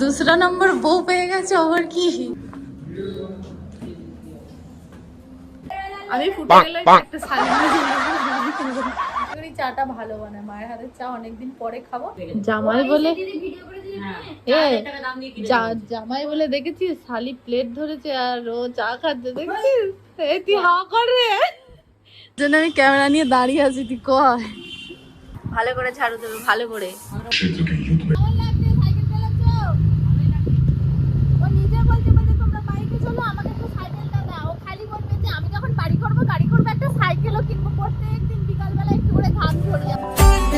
দুসরা নম্বর বউ পেয়ে গেছে আবার কি? আমি ফুটে গেলে একটা শাড়ি চাটা ভালো বানায় মায়ের হাতের চা অনেকদিন পরে খাব। জামাই বলে এ জামাই বলে দেখেছিস শালি প্লেট ধরেছে আর ও চা খাচ্ছে দেখছিস? এই তুই হা করে। জন্য আমি ক্যামেরা নিয়ে দাঁড়িয়ে আছি তুই কয়? ভালো করে ছাড়ু দেবে ভালো করে ও নিজে বলতে বলতে তোমরা বাইকে চলো আমাকে একটু সাইকেলটা দাও ও খালি বলবে যে আমি যখন বাড়ি করব গাড়ি করব একটা সাইকেলও কিনবো প্রত্যেকদিন বিকালবেলা একটু করে ধান ধরে সো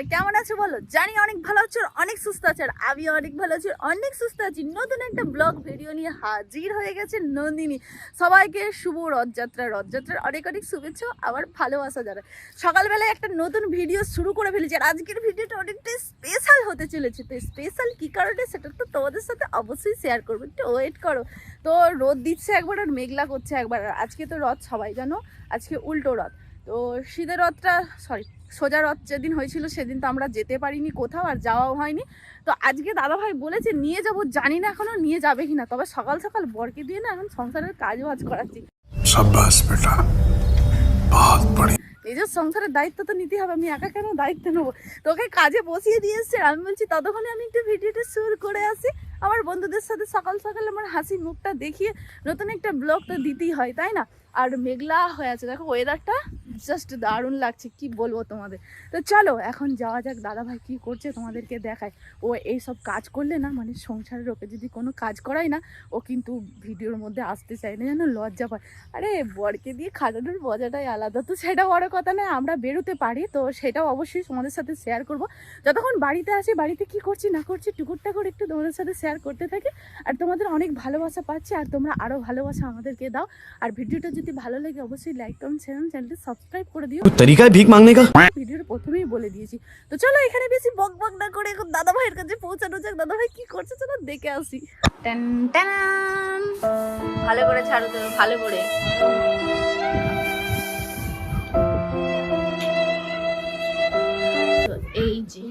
সবাই কেমন আছো বলো? জানি অনেক ভালো আছো, অনেক সুস্থ আছো, আর আমি অনেক ভালো আছি, অনেক সুস্থ আছি। নতুন একটা ব্লগ ভিডিও নিয়ে হাজির হয়ে গেছে নন্দিনী। সবাইকে শুভ রথযাত্রা, রথযাত্রার অনেক অনেক শুভেচ্ছা, আবার ভালোবাসা যারা সকালবেলায় একটা নতুন ভিডিও শুরু করে ফেলেছি, আর আজকের ভিডিওটা অনেকটা স্পেশাল হতে চলেছে। তো স্পেশাল কী কারণে সেটা তো তোমাদের সাথে অবশ্যই শেয়ার করব। একটু ওয়েট করো। তো রোদ দিচ্ছে একবার আর মেঘলা করছে একবার, আর আজকে তো রথ সবাই জানো, আজকে উল্টো রথ। তো শীতের রথটা সরি সোজা রথ যেদিন হয়েছিল সেদিন তো আমরা যেতে পারিনি কোথাও আর যাওয়াও হয়নি। তো আজকে দাদাভাই বলেছে নিয়ে যাব জানি না এখনও নিয়ে যাবে কিনা তবে সকাল সকাল বরকে দিয়ে না এখন সংসারের কাজও আজ করাচ্ছি নিজের সংসারের দায়িত্ব তো নিতে হবে আমি একা কেন দায়িত্ব নেব? তোকে কাজে বসিয়ে দিয়ে এসছে আমি বলছি ততক্ষণে আমি একটু ভিডিওটা শুরু করে আসি। আমার বন্ধুদের সাথে সকাল সকাল আমার হাসি মুখটা দেখিয়ে নতুন একটা ব্লগ তো দিতেই হয় তাই না? আর মেঘলা হয়ে আছে। দেখো ওয়েদারটা জাস্ট দারুণ লাগছে, কি বলব তোমাদের? তো চলো, এখন যাওয়া যাক দাদা ভাই কী করছে তোমাদেরকে দেখায়। ও এই সব কাজ করলে না মানে সংসারের ওকে যদি কোনো কাজ করাই না, ও কিন্তু ভিডিওর মধ্যে আসতে চায় না, যেন লজ্জা পায়। আরে, বরকে দিয়ে খাজানোর মজাটাই আলাদা। তো সেটা বড় কথা নয়, আমরা বেরোতে পারি, তো সেটাও অবশ্যই তোমাদের সাথে শেয়ার করব। যতক্ষণ বাড়িতে আসি বাড়িতে কি করছি, না করছি টুকুরটা করে একটু তোমাদের সাথে শেয়ার করতে থাকি। আর তোমাদের অনেক ভালোবাসা পাচ্ছি, আর তোমরা আরও ভালোবাসা আমাদেরকে দাও। আর ভিডিওটা যদি ভালো লাগে অবশ্যই লাইক কমেন্ট চ্যানেল চ্যানেলটি সাবস্ক্রাইব করে দিও। তরিকা ভিক মাংনে কা? ভিডিওর প্রথমেই বলে দিয়েছি। তো চলো এখানে বেশি বক বক না করে এখন দাদা ভাইয়ের কাছে পৌঁছানো যাক। দাদা ভাই কি করছে চলো দেখে আসি। টেন টেন ভালো করে ছাড়ো তো ভালো করে। এই যে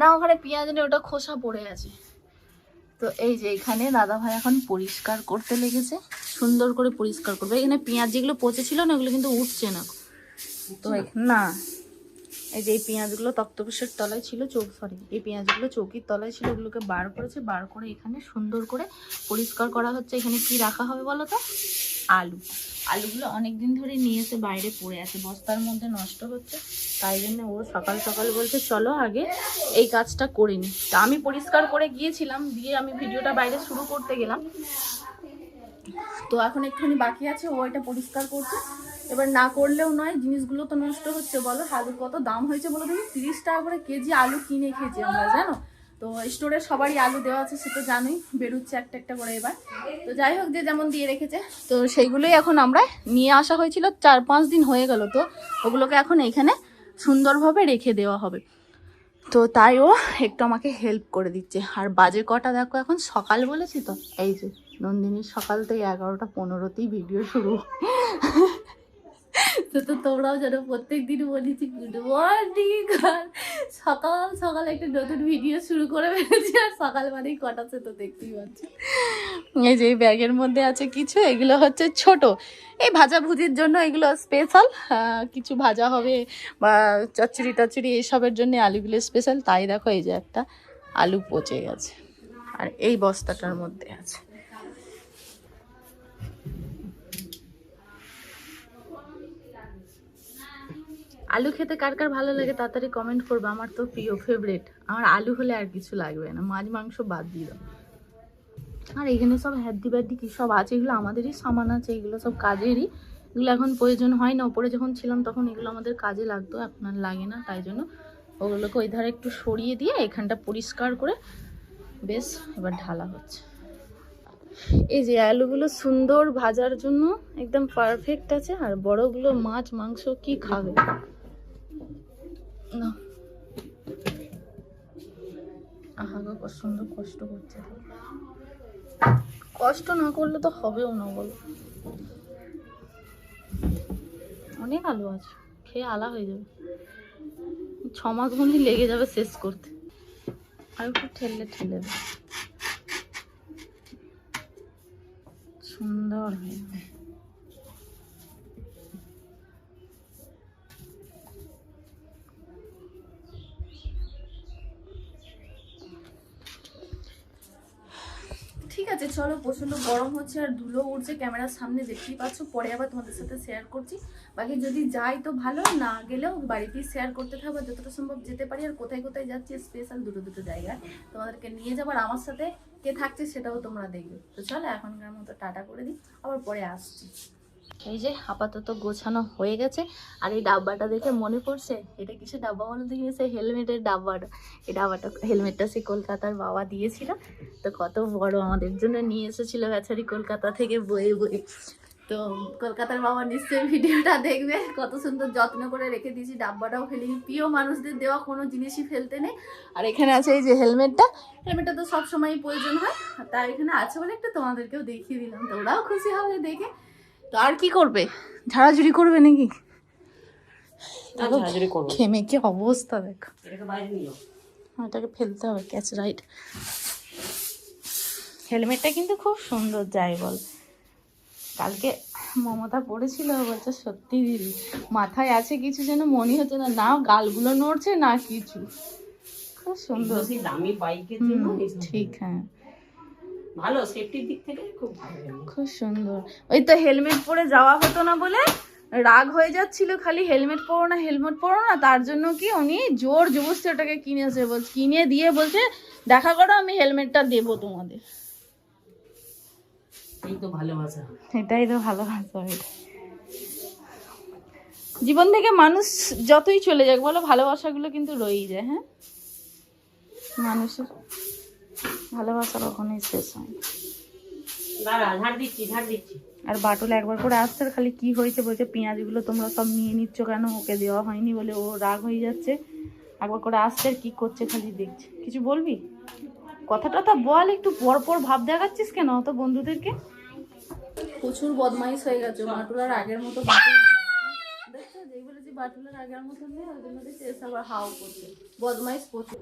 না ওখানে পেঁয়াজ নেই ওটা খোসা পড়ে আছে। তো এই যে এখানে দাদা ভাই এখন পরিষ্কার করতে লেগেছে সুন্দর করে পরিষ্কার করবে। এখানে পেঁয়াজ যেগুলো পচে ছিল না ওগুলো কিন্তু উঠছে না। তো না। এই যে এই পেঁয়াজগুলো তক্তপোষের তলায় ছিল চোখ সরি এই পেঁয়াজগুলো চৌকির তলায় ছিল ওগুলোকে বার করেছে বার করে এখানে সুন্দর করে পরিষ্কার করা হচ্ছে। এখানে কি রাখা হবে বলো তো? আলু। আলুগুলো অনেক দিন ধরে নিয়ে এসে বাইরে পড়ে আছে। বস্তার মধ্যে নষ্ট হচ্ছে। তাই জন্য ও সকাল সকাল বলছে, চলো আগে এই কাজটা করে নি। তা আমি পরিষ্কার করে গিয়েছিলাম, দিয়ে আমি ভিডিওটা বাইরে শুরু করতে গেলাম। তো এখন একটুখানি বাকি আছে, ও এটা পরিষ্কার করছে। এবার না করলেও নয়, জিনিসগুলো তো নষ্ট হচ্ছে। বলো, আলুর কত দাম হয়েছে বলো তুমি তিরিশ টাকা করে কেজি আলু কিনে খেয়েছি আমরা, জানো? তো স্টোরে সবারই আলু দেওয়া আছে, সে তো জানোই, বেরোচ্ছে একটা একটা করে এবার। তো যাই হোক, যে যেমন দিয়ে রেখেছে। তো সেইগুলোই এখন আমরা নিয়ে আসা হয়েছিল, চার পাঁচ দিন হয়ে গেল তো। ওগুলোকে এখন এইখানে সুন্দরভাবে রেখে দেওয়া হবে। তো তাই ও একটু আমাকে হেল্প করে দিচ্ছে। আর বাজে কটা দেখো এখন? সকাল বলেছি তো? এই যে নন্দিনীর সকাল থেকে এগারোটা পনেরোতেই ভিডিও শুরু। তো তোমরাও যেন প্রত্যেক দিন বলেছি গুড মর্নিং সকাল সকাল একটা নতুন ভিডিও শুরু করে ফেলেছি, আর সকাল মানেই কটাছে তো দেখতেই পাচ্ছি। এই যে ব্যাগের মধ্যে আছে কিছু, এগুলো হচ্ছে ছোট। এই ভাজা ভুজির জন্য এগুলো স্পেশাল কিছু ভাজা হবে বা চচ্চড়ি টচ্চড়ি এইসবের জন্য আলুগুলো স্পেশাল তাই দেখো এই যে একটা আলু পচে গেছে, আর এই বস্তাটার মধ্যে আছে। আলু খেতে কার কার ভালো লাগে তাড়াতাড়ি কমেন্ট করবে, আমার তো প্রিয় ফেভারিট আমার আলু হলে আর কিছু লাগবে না, মাছ, মাংস বাদ দাও। আর এখানে সব হ্যাদ্দি ব্যাদ্দি কী সব আছে? এগুলো আমাদেরই সামান আছে, এগুলো সব কাজেরই। এগুলো এখন প্রয়োজন হয় না, ওপরে যখন ছিলাম তখন এগুলো আমাদের কাজে লাগতো আর লাগে না, তাই জন্য ওগুলোকে ওই ধারে একটু সরিয়ে দিয়ে এখানটা পরিষ্কার করে বেশ এবার ঢালা হচ্ছে। এই যে আলুগুলো সুন্দর ভাজার জন্য একদম পারফেক্ট আছে, আর বড়গুলো মাছ, মাংস কি খাবে? না। আহা গো, সুন্দর কষ্ট করছে কষ্ট না করলে তো হবেও না বলো। অনেক আলু আছে খেয়ে আলা হয়ে যাবে। ছ মাস মনে লেগে যাবে শেষ করতে। আর একটু ঠেললে ঠেলে সুন্দর হয়ে যাবে। আছে চলো প্রচণ্ড গরম হচ্ছে আর ধুলো উঠছে ক্যামেরার সামনে দেখতেই পাচ্ছ। পরে আবার তোমাদের সাথে শেয়ার করছি। বাকি যদি যাই তো ভালো, না গেলেও বাড়িতেই শেয়ার করতে থাকব যতটা সম্ভব যেতে পারি। আর কোথায় কোথায় যাচ্ছি স্পেশাল দুটো দুটো জায়গায়। তোমাদেরকে নিয়ে যাবার আমার সাথে কে থাকছে সেটাও তোমরা দেখবে। তো চলো এখনকার মতো টাটা করে দিই, আবার পরে আসছি। এই যে আপাতত গোছানো হয়ে গেছে। আর এই ডাব্বাটা দেখে মনে পড়ছে? এটা কিসের ডাব্বা বলে সেই হেলমেটের ডাব্বাটা এই ডাব্বাটা, হেলমেটটা সে কলকাতার বাবা দিয়েছিল। তো কত বড় আমাদের জন্য নিয়ে এসেছিল বেচারি কলকাতা থেকে বয়ে বয়ে। তো কলকাতার বাবা নিশ্চয়ই ভিডিওটা দেখবে। কত সুন্দর যত্ন করে রেখে দিয়েছি। ডাব্বাটাও ফেলিনি প্রিয় মানুষদের দেওয়া কোনো জিনিসই ফেলতে নেই। আর এখানে আছে এই যে হেলমেটটা। হেলমেটটা তো সবসময়ই প্রয়োজন হয়। তাই এখানে আছে বলে একটু তোমাদেরকেও দেখিয়ে দিলাম। তো ওরাও খুশি হবে দেখে। তো আর কি করবে? ঝাড়াঝুড়ি করবে নাকি? দেখো, ঘেমে কি অবস্থা দেখো। হ্যাঁ, এটাকে ফেলতে হবে ক্যাচ রাইট হেলমেটটা কিন্তু খুব সুন্দর যাই বল। কালকে মমতা পড়েছিল বলছে সত্যি দিদি মাথায় আছে কিছু যেন মনে হচ্ছে না না গালগুলো নড়ছে না কিছু। খুব সুন্দর। দামি বাইকের জন্য ঠিক হ্যাঁ। ভালো সেফটির দিক থেকে খুব ভালো। খুব সুন্দর। ওই তো হেলমেট পরে যাওয়া হতো না বলে রাগ হয়ে যাচ্ছিল খালি হেলমেট পরো না হেলমেট পরো না তার জন্য কি উনি জোর জবরদস্তি ওটাকে কিনেছে বল কিনে দিয়ে বলছে দেখা করো আমি হেলমেটটা দেবো তোমাদের। এই তো ভালোবাসা। এটাই তো ভালোবাসা এটা জীবন থেকে মানুষ যতই চলে যাক বলো ভালোবাসাগুলো কিন্তু রয়েই যায় হ্যাঁ? মানুষের ভালোবাসা কখনোই শেষ হয় আর বাটুল একবার করে আসছে আর খালি কি হয়েছে বলছে পেঁয়াজগুলো তোমরা সব নিয়ে নিচ্ছ কেন? ওকে দেওয়া হয়নি বলে ও রাগ হয়ে যাচ্ছে। একবার করে আসছে আর কি করছে খালি দেখছে। কিছু বলবি? কথাটা তো বল একটু পর পর ভাব দেখাচ্ছিস কেন অত বন্ধুদেরকে? প্রচুর বদমাইশ হয়ে গেছে বাটুলার আগের মতো বাটুলার আগের মতো নেই ওই জন্য দেখছি এসে আবার হাও করছে। বদমাইশ প্রচুর।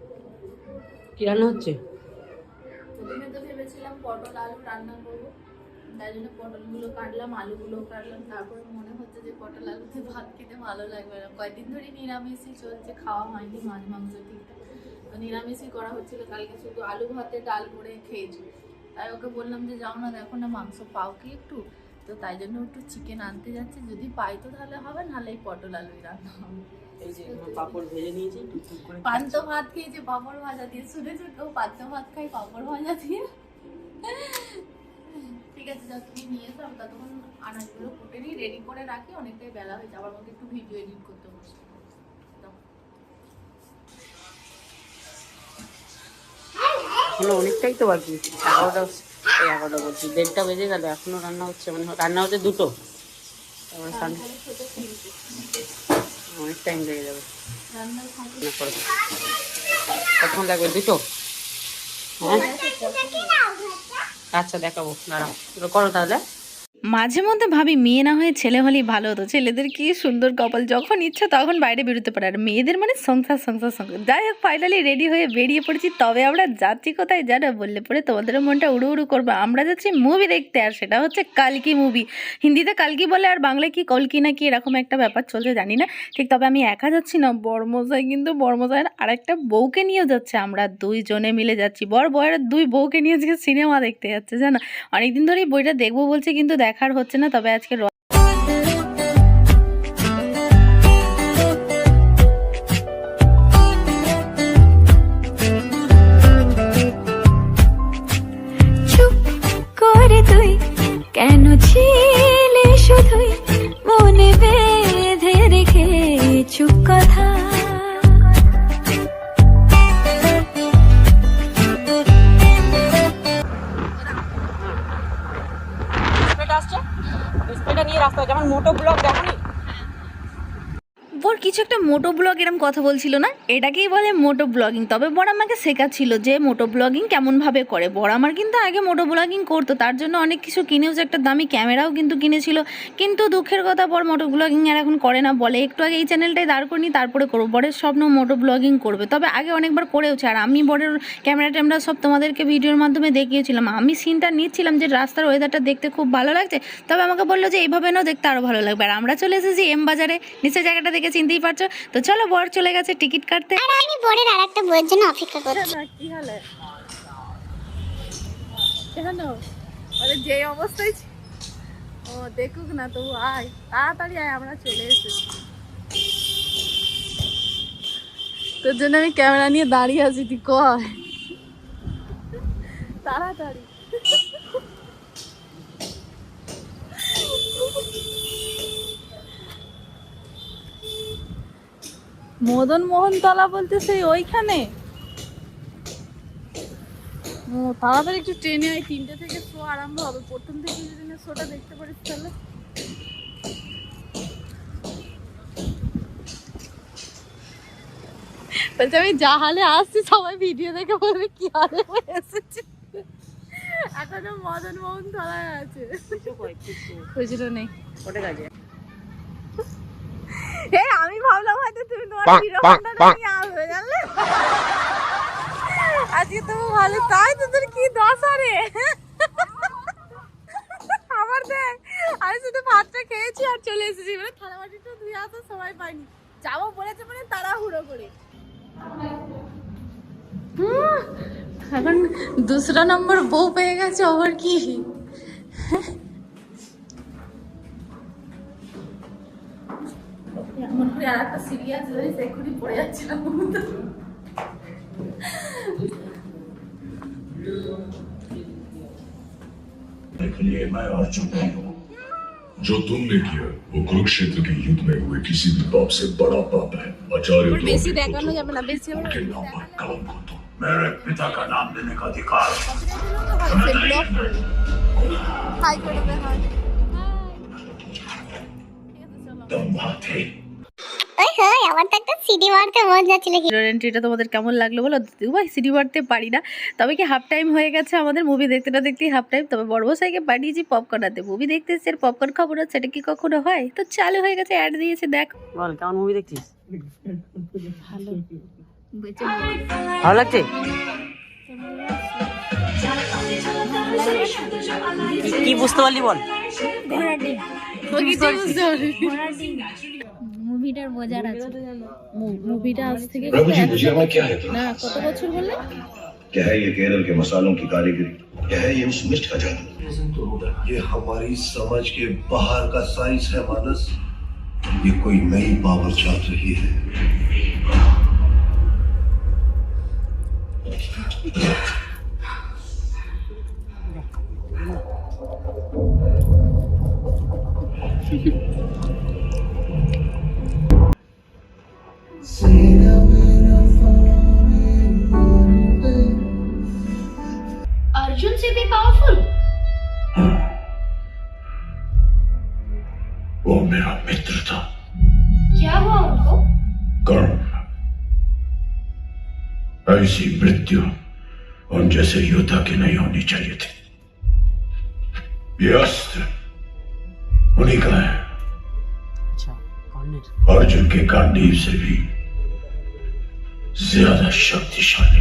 কি রান্না হচ্ছে? প্রথমে তো ভেবেছিলাম পটল, আলু রান্না করব। তাই জন্য পটলগুলো কাটলাম আলুগুলো কাটলাম। তারপরে মনে হচ্ছে যে পটল আলুতে ভাত খেতে ভালো লাগবে না। কয়েকদিন ধরে নিরামিষই চলছে, খাওয়া হয়নি মাছ, মাংস ঠিকঠাক তো নিরামিষই করা হচ্ছিল, কালকে শুধু আলু ভাতে ডাল করে খেয়েছি। তাই ওকে বললাম যে, যাও না, দেখো না মাংস পাও কি একটু? তো তাই জন্য একটু চিকেন আনতে যাচ্ছে। যদি পাই তো তাহলে হবে নাহলে এই পটল আলুই রান্না হবে। এই যে পাপড় ভেজে নিয়েছি পান্ত ভাত খেয়েছে পাঁপড় ভাজা দিয়ে। শুনেছো কেউ পান্ত ভাত খাই পাঁপড় ভাজা দিয়ে? ঠিক আছে যা তুমি নিয়ে এসো আমি ততক্ষণ আনাজগুলো কুটে নিই রেডি করে রাখি অনেকটাই বেলা হয়ে একটু ভিডিও এডিট করতে বসে অনেকটাই তো বাকি। এগারোটা এই এগারোটা বলছি। দেড়টা বেজে গেল, এখনও রান্না হচ্ছে মানে রান্না হচ্ছে দুটো। তারপরে। অনেক টাইম লেগে যাবে। কতক্ষণ লাগবে দুটো? হ্যাঁ? আচ্ছা দেখাবো। দাঁড়াও। করো তাহলে। মাঝে মধ্যে ভাবি, মেয়ে না হয়ে ছেলে হলেই ভালো হতো। ছেলেদের কি সুন্দর কপাল? যখন ইচ্ছা তখন বাইরে বেরোতে পারে। আর মেয়েদের মানে সংসার সংসার সংসার। যাই হোক ফাইনালি রেডি হয়ে বেরিয়ে পড়েছি। তবে আমরা যাচ্ছি কোথায় জানো? বললে পরে তোমাদের মনটা উড়ু উড়ু করবে। আমরা যাচ্ছি মুভি দেখতে। আর সেটা হচ্ছে কালকি মুভি হিন্দিতে কালকি বলে আর বাংলায় কি কলকি না কি এরকম একটা ব্যাপার চলছে জানি না। ঠিক তবে আমি একা যাচ্ছি না বর্মশাই কিন্তু বর্মশাইয়ের আরেকটা বউকে নিয়েও যাচ্ছে। আমরা দুইজনে মিলে যাচ্ছি। বর বয়ের দুই বউকে নিয়ে আজকে সিনেমা দেখতে যাচ্ছে, জানো? অনেকদিন ধরেই বইটা দেখব বলছে, কিন্তু দেখার হচ্ছে না তবে আজকে এরম কথা বলছিল না? এটাকেই বলে মোটো ব্লগিং। তবে বড় আমাকে শেখাচ্ছিল যে মোটো ব্লগিং কেমনভাবে করে। বড় আমার কিন্তু আগে মোটো ব্লগিং করতো, তার জন্য অনেক কিছু কিনেও যে একটা দামি ক্যামেরাও কিন্তু কিনেছিল। কিন্তু দুঃখের কথা বড় মোটো ব্লগিং আর এখন করে না, বলে একটু আগে এই চ্যানেলটাই দাঁড় করিনি তারপরে করব। বরের স্বপ্ন মোটো ব্লগিং করবে। তবে আগে অনেকবার করেওছে, আর আমি বরের ক্যামেরা ট্যামেরা সব তোমাদেরকে ভিডিওর মাধ্যমে দেখিয়েছিলাম। আমি সিনটা নিচ্ছিলাম যে রাস্তার ওয়েদারটা দেখতে খুব ভালো লাগছে, তবে আমাকে বলল যে, এইভাবে নাও দেখতে আরও ভালো লাগবে। আর আমরা চলে এসেছি এম বাজারে। নিচের জায়গাটা দেখে চিনতেই পারছ। তো চলো বর চলে গেছে টিকিট কাটতে? আর আমি বোর্ডের আর একটা বইয়ের জন্য অপেক্ষা করছি। কি হলে? কেন আরে যে অবস্থায় ও দেখুক না তবু আয় তাড়াতাড়ি আয় আমরা চলে এসেছি। তোর জন্য আমি ক্যামেরা নিয়ে দাঁড়িয়ে আছি তুই কয়? তাড়াতাড়ি। মদন মোহন তলা বলতে সেই ওইখানে? ও তাড়াতাড়ি একটু ট্রেনে আয় তিনটে থেকে শো আরম্ভ হবে। প্রথম থেকে যদি না শোটা দেখতে পারিস তাহলে। বলছে আমি যা হালে আসছি সবাই ভিডিও দেখে বলবে কি হালে হয়ে এসেছে। এখনও মদন মোহন তলায় আছে খুচরো নেই। ওটা কাজে। এই আমি ভাবলাম হয়তো তুমি তোমার হিরো নিয়ে আসবে জানলে? আজকে তো ভালো তাই তো তোর কি দশা রে আমার দেখ আমি শুধু ভাতটা খেয়েছি আর চলে এসেছি। মানে থালা বাটিটা ধুয়ে আসার সময় পাইনি। যাব বলেছে মানে তাড়াহুড়ো করে। হুম, এখন দুসরা নম্বর বউ পেয়ে গেছে আবার কি? সিরিয়াস জিনিস এক্ষুনি পড়ে যাচ্ছিলাম के लिए मैं अर्जुन नहीं हूँ जो तुमने किया वो कुरुक्षेत्र के युद्ध में हुए किसी भी पाप से बड़ा पाप है आचार्य ওর বেশি द्रौपदी को দেখানো तो যাবে না বেশি হলে उनके नाम पर कलम को तो मेरे पिता का नाम देने का अधिकार ব্লক হাই করে দে হাই तुम थे ওই হয় আমার তো একটা সিডি মারতে মন যাচ্ছিল। কি এন্ট্রিটা তোমাদের কেমন লাগল বলো? ভাই সিডি মারতে পারি না। তবে কি হাফ টাইম হয়ে গেছে আমাদের মুভি দেখতে না দেখতেই হাফ টাইম তবে বড় বসাইকে পাঠিয়েছি পপকর্ন আনতে। মুভি দেখতে এসে পপকর্ন খাব না সেটা কি কখনো হয়? তো চালু হয়ে গেছে অ্যাড দিয়েছে দেখ। বল কেমন মুভি দেখছিস? ভালো। লাগছে? কি- কি বুঝতে পারলি বল? আজ থেকে प्रभु जी भुजिया में क्या है না কত বছর বললে क्या है ये केरल के मसालों की कारीगरी क्या है ये उस मिस्ट का जादू ये हमारी समझ के बाहर का साइंस है मानस ये कोई नई पावर चल रही है मृत्यु उन जैसे योद्धा की नहीं होनी चाहिए थी। ये अस्त्र उन्हीं का है? अच्छा, अर्जुन के कांडीव से भी ज़्यादा शक्तिशाली।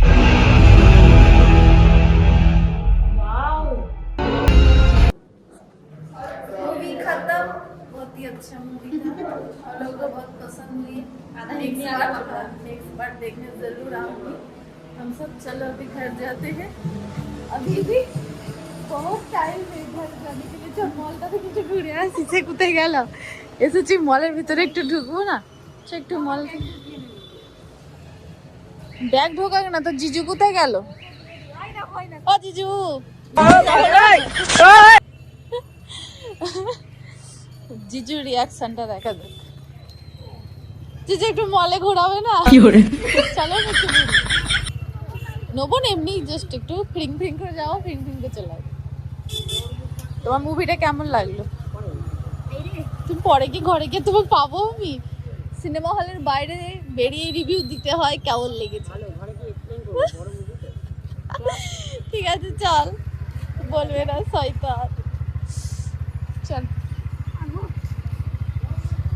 ঘুরে আসি সে কোথায় গেল এসেছি মলের ভিতরে একটু ঢুকবো না? চল একটু মল। ব্যাগ ঢোকাক না তো জিজু কোথায় গেল? ও জিজু। জিজু রিয়াকশনটা দেখা যাক। জিজু একটু মলে ঘোরাবে না? চলো। নেব না এমনি জাস্ট একটু ফ্রিং ফ্রিং করে যাও ফ্রিং ফ্রিং করে চলে। তোমার মুভিটা কেমন লাগল? তুমি পরে কি ঘরে গিয়ে তুমি পাবো আমি সিনেমা হলের বাইরে বেরিয়ে রিভিউ দিতে হয় কেমন লেগেছে? ঠিক আছে চল। বলবে না শয়তান। চল।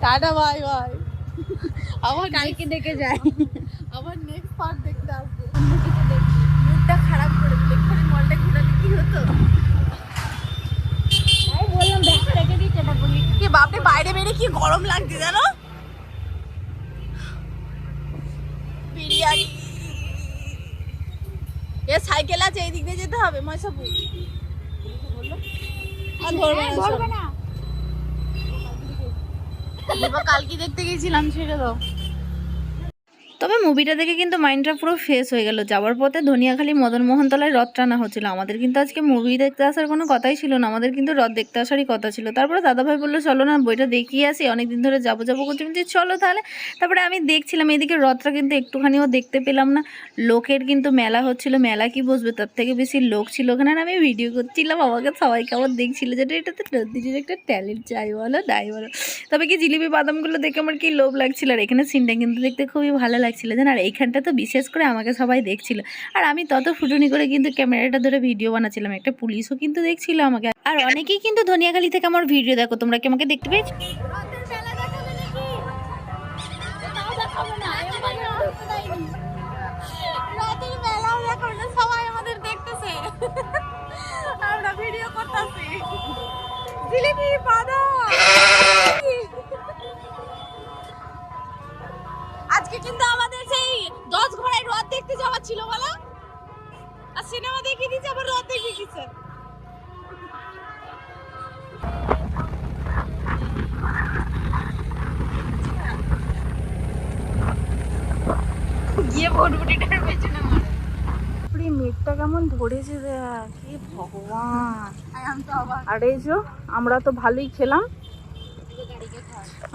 টাটা বাই বাই আবার কালকে দেখে যাই। আবার নেক্সট পার্ট দেখতে আসব। অন্য কিছু দেখি। মুডটা খারাপ করে দিলে। এক্ষুনি মলটা ঘুরালে কি হতো বললাম ব্যাগ রেখে দিচ্ছে এটা বলি বাইরে বেরিয়ে কি গরম লাগছে বিরিয়ানি। সাইকেল আছে এই দিক দিয়ে যেতে হবে কালকে দেখতে গেছিলাম, ছেড়ে দাও। তবে মুভিটা দেখে কিন্তু মাইন্ডটা পুরো ফ্রেশ হয়ে গেল। যাওয়ার পথে ধনিয়াখালী মদন মোহনতলায় রথ টানা হচ্ছিল। আমাদের কিন্তু আজকে মুভি দেখতে আসার কোনো কথাই ছিল না। আমাদের কিন্তু রথ দেখতে আসারই কথা ছিল। তারপরে দাদাভাই বলল চলো না বইটা দেখিয়ে আসি। অনেকদিন ধরে যাব যাব করছি। বলছি, চলো তাহলে। তারপরে আমি দেখছিলাম এদিকে রথটা কিন্তু একটুখানিও দেখতে পেলাম না। লোকের কিন্তু মেলা হচ্ছিল। মেলা কি বসবে? তার থেকে বেশি লোক ছিল ওখানে। আমি ভিডিও করছিলাম আমাকে সবাই কেমন দেখছিল যেটা এটা তো নন্দিনীর একটা ট্যালেন্ট চাই বলো নাই বলো। তবে কি জিলিপি বাদামগুলো দেখে আমার কি লোভ লাগছিল? আর এখানে সিনটা কিন্তু দেখতে খুবই ভালো লাগছিল জান আর এইখানটা তো বিশেষ করে আমাকে সবাই দেখছিল। আর আমি তত ফুটুনি করে কিন্তু ক্যামেরাটা ধরে ভিডিও বানাচ্ছিলাম একটা পুলিশও কিন্তু দেখছিল আমাকে। আর অনেকেই কিন্তু ধনিয়াখালি থেকে আমার ভিডিও দেখো তোমরা কি আমাকে দেখতে পেয়েছ? রাতের বেলা দেখাবে নাকি তাও দেখাবো না এমন আসতে দেয়নি রাতের বেলাও দেখো না সবাই আমাদের দেখতেছে আমরা ভিডিও করতেছি। জিলিপি বাদাম। আজকে কিন্তু আমাদের সেই দশ ঘোড়ায় রথ দেখতে যাওয়া ছিল বলো? আর সিনেমা দেখিয়ে দিচ্ছে আবার রথ দেখিয়ে দিচ্ছে গিয়ে ভটভটিটার পেছনে মারে। মেঘটা কেমন ধরেছে দেখ ভগবান। আর এই যে আমরা তো ভালোই খেলাম।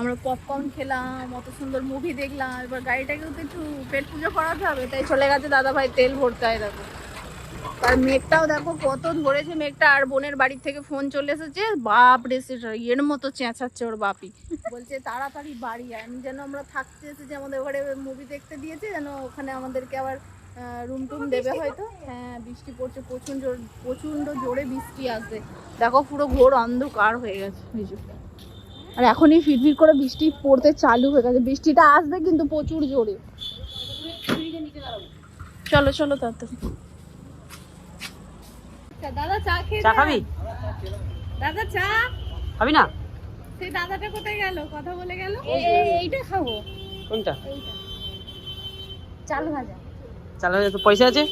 আমরা পপকর্ন খেলাম অত সুন্দর মুভি দেখলাম এবার গাড়িটাকেও তো একটু পেট পুজো করাতে হবে তাই চলে গেছে দাদা ভাই তেল ভরতে হয় দেখো। আর মেঘটাও দেখো কত ধরেছে মেঘটা আর বোনের বাড়ি থেকে ফোন চলে এসেছে বাপ রে সেটা ইয়ের মতো চেঁচাচ্ছে ওর বাপি। বলছে তাড়াতাড়ি বাড়ি আমি যেন আমরা থাকতে এসেছি আমাদের ঘরে মুভি দেখতে দিয়েছে যেন ওখানে আমাদেরকে আবার রুম টুম দেবে হয়তো। হ্যাঁ বৃষ্টি পড়ছে প্রচণ্ড জোর প্রচণ্ড জোরে বৃষ্টি আসবে। দেখো পুরো ঘোর অন্ধকার হয়ে গেছে আর এখনই ফিরফির করে বৃষ্টি পড়তে চালু হয়ে গেছে। বৃষ্টিটা আসবে কিন্তু প্রচুর জোরে। চলো চলো তাড়াতাড়ি। দাদা চা খেয়ে চা খাবি? দাদা চা? খাবি না? সেই দাদাটা কোথায় গেল? কথা বলে গেল? এইটা খাব। কোনটা? চাল ভাজা। চালা তো পয়সা আছে?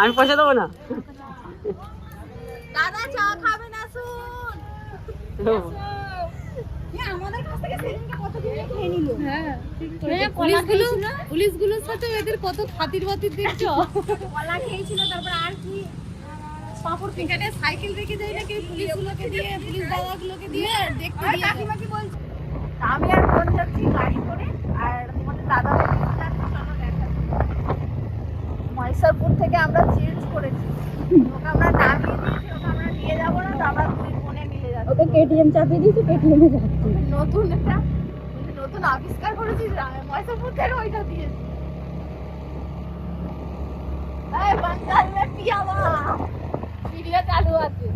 আমি পয়সা দেবো না? দাদা চা খাবে না শুন। আমাদের কাছ থেকে সেদিনকে কত দিয়ে খেয়ে নিল? হ্যাঁ পুলিশগুলো পুলিশগুলোর সাথে এদের কত খাতির বাতির দেখছ কলা খেয়েছিল তারপর আর কি পাপড় এখানে সাইকেল রেখে যাই নাকি পুলিশগুলোকে দিয়ে পুলিশ দাদাগুলোকে দিয়ে দেখতে দিয়ে কাকিমা কি বলছে আমি আর বোন যাচ্ছি গাড়ি করে আর তোমাদের দাদা চলো দেখা মহেশ্বরপুর থেকে আমরা চেঞ্জ করেছি। ওকে আমরা নামিয়ে দিয়েছি ওকে আমরা নিয়ে যাব না তো আমরা দুই বোনে মিলে যাচ্ছি। ওকে কেটিএম চাপিয়ে দিয়েছি কেটিএম এ যাচ্ছে। নতুন একটা নতুন আবিষ্কার করেছি মহেশ্বরপুর ওইটা দিয়েছি চালু আছে।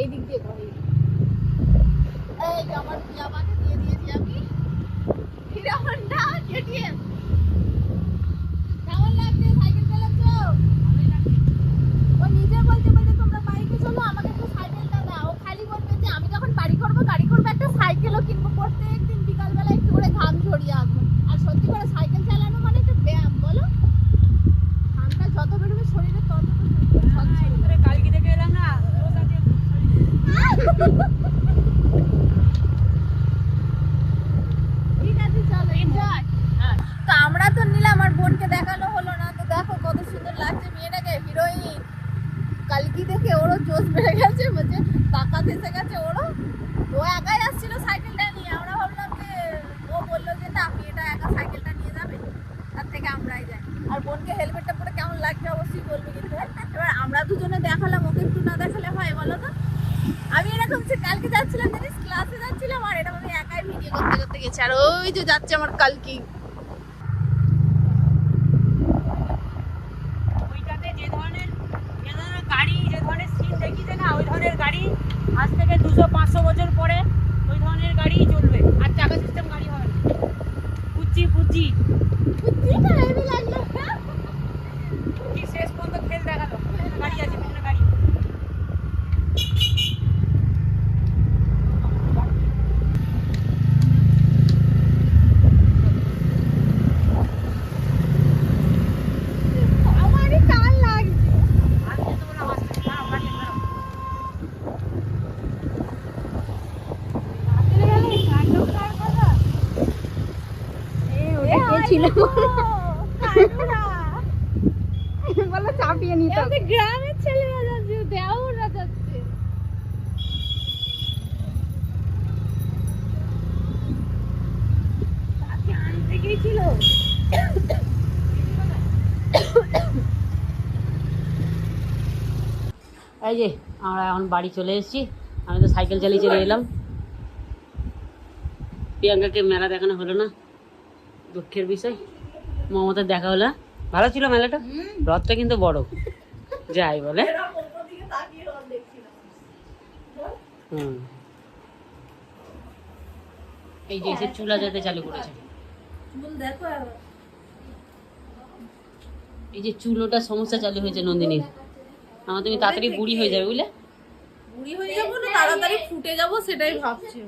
এই দিক দিয়ে ঘরে এই আমার পিয়ামাকে দিয়ে দিয়েছি আমি। হিরো হন্ডা কেমন লাগছে? সাইকেল চালাচ্ছো ও নিজে বলতে বলতে তোমরা বাইকে চলো আমাকে একটু সাইকেলটা দাও ও খালি বলবে যে আমি যখন বাড়ি করব গাড়ি করব একটা সাইকেলও কিনবো প্রত্যেকদিন বিকালবেলা একটু করে ঘাম ঝরিয়ে আসব আর সত্যি করে সাইকেল চালানো মানে একটা ব্যায়াম বলো ঘামটা যত বেরোবে শরীরে তত তো শরীর স্বচ্ছ হবে। কালকে দেখে এলাম না ঠিক আছে চলো এনজয় তো আমরা তো নিলাম আর বোনকে দেখানো হলো না তো দেখো কত সুন্দর লাগছে মেয়েটাকে হিরোইন কালকি দেখে ওরও জোশ বেড়ে গেছে বলছে তাকাত এসে গেছে ওরও ও একাই আসছিল সাইকেলটা নিয়ে আমরা ভাবলাম যে ও বলল যে না মেয়েটা একা সাইকেলটা নিয়ে যাবে তার থেকে আমরাই যাই আর বোনকে হেলমেটটা পরে কেমন লাগছে অবশ্যই বলবে কিন্তু এবার আমরা দুজনে দেখালাম ওকে একটু না দেখালে হয় বলো তো আমি এরকম যে কালকে যাচ্ছিলাম জানিস? ক্লাসে যাচ্ছিলাম আর এটা আমি একাই ভিডিও করতে করতে গেছি। আর ওই যে যাচ্ছে আমার কালকি ওইটাতে যে ধরনের যে ধরনের গাড়ি যে ধরনের সিন দেখিছে না ওই ধরনের গাড়ি আজ থেকে দুশো পাঁচশো বছর পরে ওই ধরনের গাড়ি চলবে আর চাকা সিস্টেম গাড়ি হবে না পুচি পুচি বুদ্ধিটা হেভি লাগল কি শেষ পর্যন্ত খেল দেখাল পেছনে গাড়ি আছে পেছনে গাড়ি আমারই টান লাগছে আর যেতে বলে আওয়াজ করে, দাঁড়াও, গাড়ি আছে, দাঁড়াও। চলে গেলে কাণ্ড করার কথা ওটা কে ছিল গ্রামের এই যে, আমরা এখন বাড়ি চলে এসেছি। আমি তো সাইকেল চালিয়ে চলে এলাম। প্রিয়াঙ্কাকে মেলা দেখানো হলো না। দুঃখের বিষয়। মমতার দেখা হলো। ভালো ছিল মেলাটা? রথটা কিন্তু বড়। যাই বলে। হুম। এই যে এসে চুলা যেতে চালু করেছে। এই যে চুলোটা সমস্যা চালু হয়েছে নন্দিনীর। আমার তুমি তাড়াতাড়ি বুড়ি হয়ে যাবে বুঝলে? বুড়ি হয়ে যাব না তাড়াতাড়ি ফুটে যাব সেটাই ভাবছি।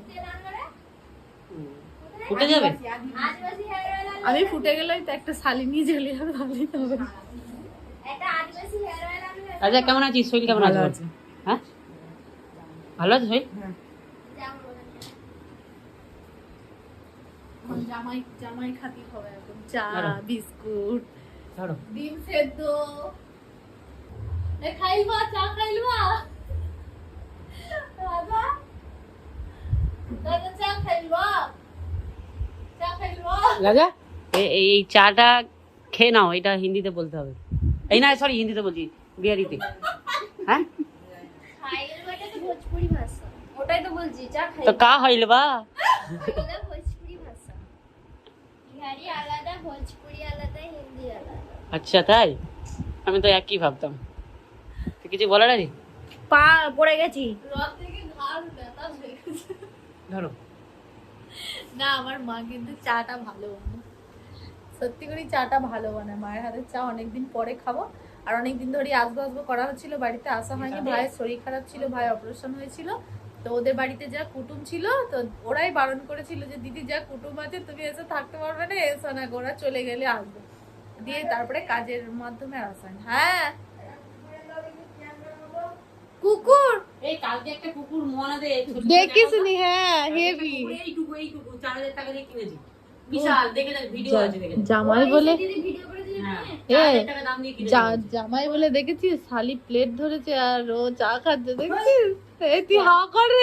ফুটে যাবে? আমি ফুটে গেলেই তো একটা শালি নিয়ে চলে যাবে ভালোই হবে। রাজা কেমন আছিস? শরীর কেমন আছে? হ্যাঁ? ভালো আছে শরীর? জামাই জামাই খাতি হবে এখন। চা বিস্কুট ধরো। ডিম সেদ্ধ। খাইবা চা খাইবা দাদা দাদা চা খাইবা রাজা? এই এই চাটা খেয়ে নাও এটা হিন্দিতে বলতে হবে। এই না সরি হিন্দিতে বলছি বিহারিতে। হ্যাঁ? ওটাই তো বলছি চা খাই। তো কা হইল বা? আচ্ছা তাই? আমি তো একই ভাবতাম। তো কিছু বলার আছে? পা পড়ে গেছে। ধরো। না আমার মা কিন্তু চাটা ভালো সত্যি করে চাটা ভালো বানায়। মায়ের হাতের চা অনেকদিন পরে খাব। আর অনেকদিন ধরে আসব আসব করা হচ্ছিল বাড়িতে আসা হয়নি। ভাইয়ের শরীর খারাপ ছিল ভাই অপারেশন হয়েছিল। তো ওদের বাড়িতে যা কুটুম ছিল তো ওরাই বারণ করেছিল যে দিদি যা কুটুম আছে তুমি এসে থাকতে পারবে না এসো না ওরা চলে গেলে আসব। দিয়ে তারপরে কাজের মাধ্যমে আর আসা হয়নি। হ্যাঁ কুকুর? এই কালকে একটা কুকুর মনে দে দেখিসনি হ্যাঁ হেভি এইটুকু এইটুকু চার হাজার টাকা দিয়ে কিনেছি। বিশাল দেখে ভিডিও আছে দেখে জামাই বলে হ্যাঁ জামাই বলে দেখেছিস শালি প্লেট ধরেছে আর ও চা খাচ্ছে দেখছিস? এই তুই হা করে?